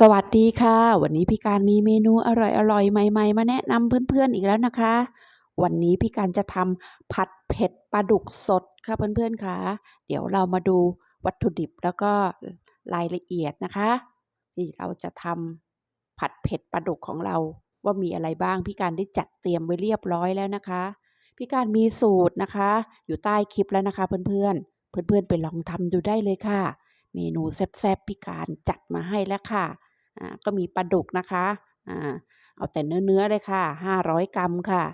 สวัสดีค่ะ วันนี้พี่การมีเมนูอร่อยๆใหม่ๆ มาแนะนำเพื่อนๆอีกแล้วนะคะ วันนี้พี่การจะทำผัดเผ็ดปลาดุกสดค่ะเพื่อนๆค่ะเดี๋ยวเรามาดูวัตถุดิบแล้วก็รายละเอียดนะคะ ที่เราจะทำผัดเผ็ดปลาดุกของเรา ว่ามีอะไรบ้างพี่การได้จัดเตรียมไว้เรียบร้อยแล้วนะคะ พี่การมีสูตรนะคะ อยู่ใต้คลิปแล้วนะคะ เพื่อนๆเพื่อนๆไปลองทำดูได้เลยค่ะ เมนูแซ่บๆพี่การจัดมาให้แล้วค่ะ ก็มีปลาดุกนะคะอ่าเอาแต่เนื้อเนื้อเลยค่ะ 500 กรัมค่ะ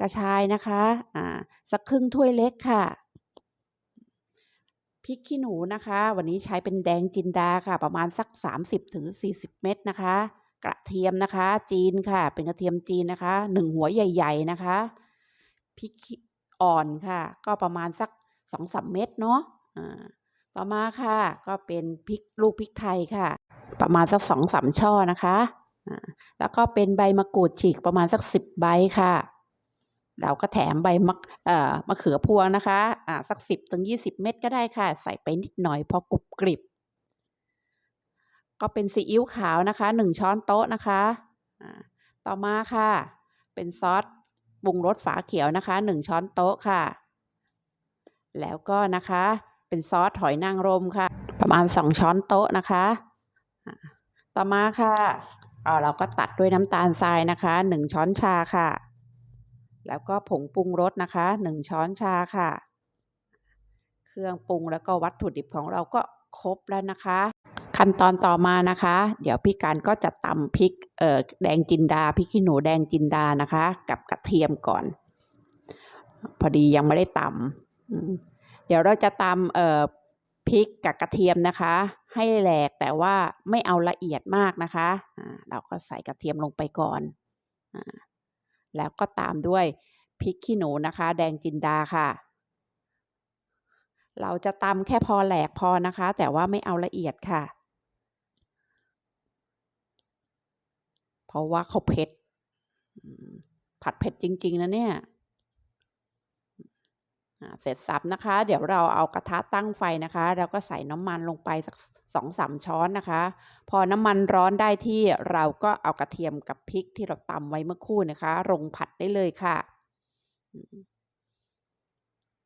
กระชายนะคะสักครึ่งถ้วยเล็กค่ะพริกขี้หนูนะคะ วันนี้ใช้เป็นแดงจินดาค่ะ ประมาณสัก 30-40ถึงเม็ดนะคะ กระเทียมนะคะ จีนค่ะ เป็นกระเทียมจีนนะคะ1หัวใหญ่ ๆนะคะพริกอ่อนค่ะ ก็ประมาณสัก2-3เม็ดเนาะต่อมาค่ะ ก็เป็นพริกลูกพริกไทยค่ะ ประมาณสัก2-3ช่อนะคะแล้วก็เป็นใบมะกรูดฉีกประมาณสัก10ใบค่ะ เราก็แถมใบมะเอ่อมะเขือพวงนะคะอ่าสัก10-20เม็ดก็ได้ค่ะ ใส่ไปนิดหน่อยพอกรุบกริบ ก็เป็นซีอิ๊วขาวนะคะ1ช้อนโต๊ะนะคะอ่าต่อมาค่ะ เป็นซอสปรุงรสฝาเขียวนะคะ1ช้อนโต๊ะค่ะ แล้วก็นะคะเป็นซอสหอยนางรมค่ะ ประมาณ2ช้อนโต๊ะนะคะ ต่อมาค่ะอ่าเราก็ตัดด้วยน้ำตาลทรายนะคะ1ช้อนชาค่ะ แล้วก็ผงปรุงรสนะคะ1ช้อนชาค่ะ เครื่องปรุงแล้วก็วัตถุดิบของเราก็ครบแล้วนะคะ ขั้นตอนต่อมานะคะ เดี๋ยวพี่การก็จะตำพริกเอ่อแดงจินดาพริกขี้หนูแดงจินดานะคะ กับกระเทียมก่อน พอดียังไม่ได้ตำเดี๋ยวเราจะตำเอ่อพริกกับกระเทียมนะคะ ให้แหลกแต่ว่าไม่เอาละเอียดมากนะคะเราก็ใส่กระเทียมลงไปก่อนอแล้วก็ตามด้วยพริกขี้หนูนะคะ แดงจินดาค่ะ เราจะตำแค่พอแหลกพอนะคะ แต่ว่าไม่เอาละเอียดค่ะ เพราะว่าเขาเผ็ดผัดเผ็ดจริง ๆ นะเนี่ย เสร็จสับนะคะ เดี๋ยวเราเอากระทะตั้งไฟนะคะ แล้วก็ใส่น้ำมันลงไปสัก2-3ช้อนนะคะ พอน้ำมันร้อนได้ที่เราก็เอากระเทียมกับพริกที่เราตำไว้เมื่อคู่นะคะลงผัดได้เลยค่ะ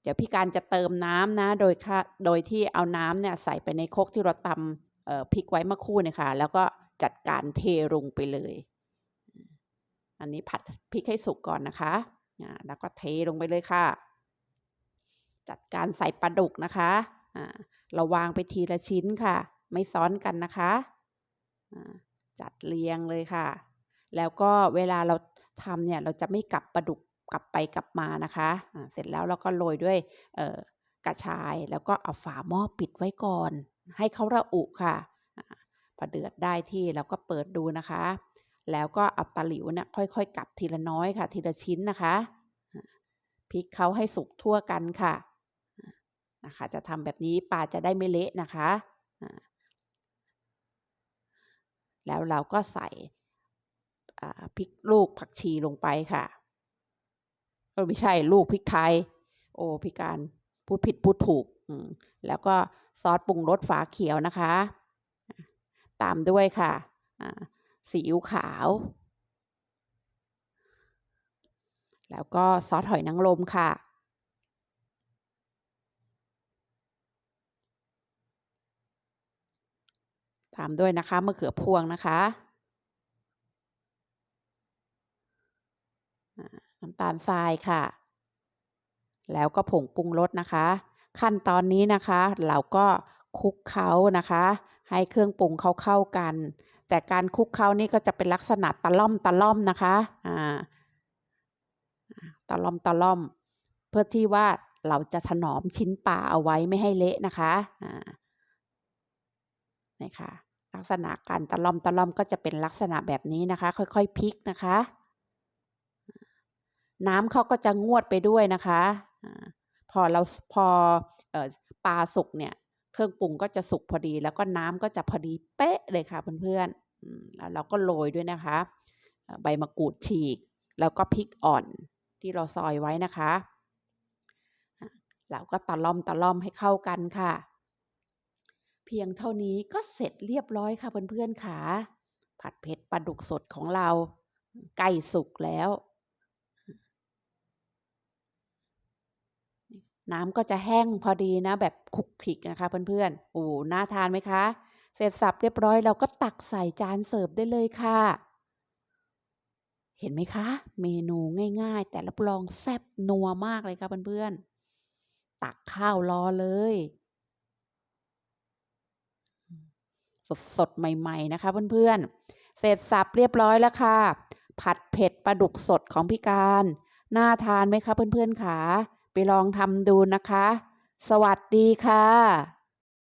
เดี๋ยวพี่การจะเติมน้ำนะ โดยค่าโดยที่เอาน้ำเนี่ยใส่ไปในคกที่เราตำพริกไว้เมื่อคู่นี่ยค่ะแล้วก็จัดการเทลงไปเลย อันนี้ผัดพริกให้สุกก่อนนะคะแล้วก็เทลงไปเลยค่ะ จัดการใส่ปลาดุกนะคะอ่าเราวางไปทีละชิ้นค่ะ ไม่ซ้อนกันนะคะอ่าจัดเรียงเลยค่ะ แล้วก็เวลาเราทำเนี่ยเราจะไม่กลับปลาดุกกลับไปกลับมานะคะอ่าเสร็จแล้วเราก็โรยด้วยเออกระชายแล้วก็เอาฝาหม้อปิดไว้ก่อน ให้เขาระอุค่ะอ่าพอเดือดได้ที่เราก็เปิดดูนะคะ แล้วก็เอาตะหลิวเนี่ยค่อยๆกลับทีละน้อยค่ะ ทีละชิ้นนะคะพลิกเคล้าให้สุกทั่วกันค่ะ นะคะ จะทำแบบนี้ปลาจะได้ไม่เละนะคะแล้วเราก็ใส่พริกลูกผักชีลงไปค่ะเออไม่ใช่ลูกพริกไทย โอ้พี่การพูดผิดพูดถูกแล้วก็ซอสปรุงรสฝาเขียวนะคะ ตามด้วยค่ะอ่าซีอิ๊วขาว แล้วก็ซอสหอยนางรมค่ะ ตามด้วยนะคะมะเขือพวงนะคะน้ำตาลทรายค่ะ แล้วก็ผงปรุงรสนะคะ ขั้นตอนนี้นะคะ เราก็คลุกเคล้านะคะ ให้เครื่องปรุงเขาเข้ากัน แต่การคลุกเคล้านี่ก็จะเป็นลักษณะตะล่อมๆนะคะอ่าอ่าตะล่อม เพื่อที่ว่าเราจะถนอมชิ้นปลาเอาไว้ไม่ให้เละนะคะอ่า นี่ค่ะลักษณะการตะล่อมๆก็จะเป็นลักษณะแบบนี้นะคะ ค่อยๆพลิกนะคะ น้ำเขาก็จะงวดไปด้วยนะคะพอเราพอออปลาสุกเนี่ย เครื่องปรุงก็จะสุกพอดี แล้วก็น้ำก็จะพอดีเป๊ะเลยค่ะเพื่อนๆแล้วเราก็โรยด้วยนะคะ ใบมะกรูดฉีก แล้วก็พริกอ่อนที่เราซอยไว้นะคะเราก็ตะล่อมๆให้เข้ากันค่ะ เพียงเท่านี้ก็เสร็จเรียบร้อยค่ะเพื่อนๆค่ะ ผัดเผ็ดปลาดุกสดของเราใกล้สุกแล้ว น้ำก็จะแห้งพอดีนะ แบบคลุกคลิกนะคะเพื่อนๆ โอ้น่าทานไหมคะ เสร็จสับเรียบร้อยเราก็ตักใส่จานเสิร์ฟได้เลยค่ะ เห็นไหมคะ เมนูง่าย ๆ แต่รับรองแซ่บนัวมากเลยค่ะเพื่อนๆ ตักข้าวรอเลย สดๆ ใหม่ ๆ นะคะเพื่อนๆ เสร็จสับเรียบร้อยแล้วค่ะ ผัดเผ็ดปลาดุกสดของพี่การ น่าทานไหมคะเพื่อนๆค่ะ ไปลองทำดูนะคะ สวัสดีค่ะ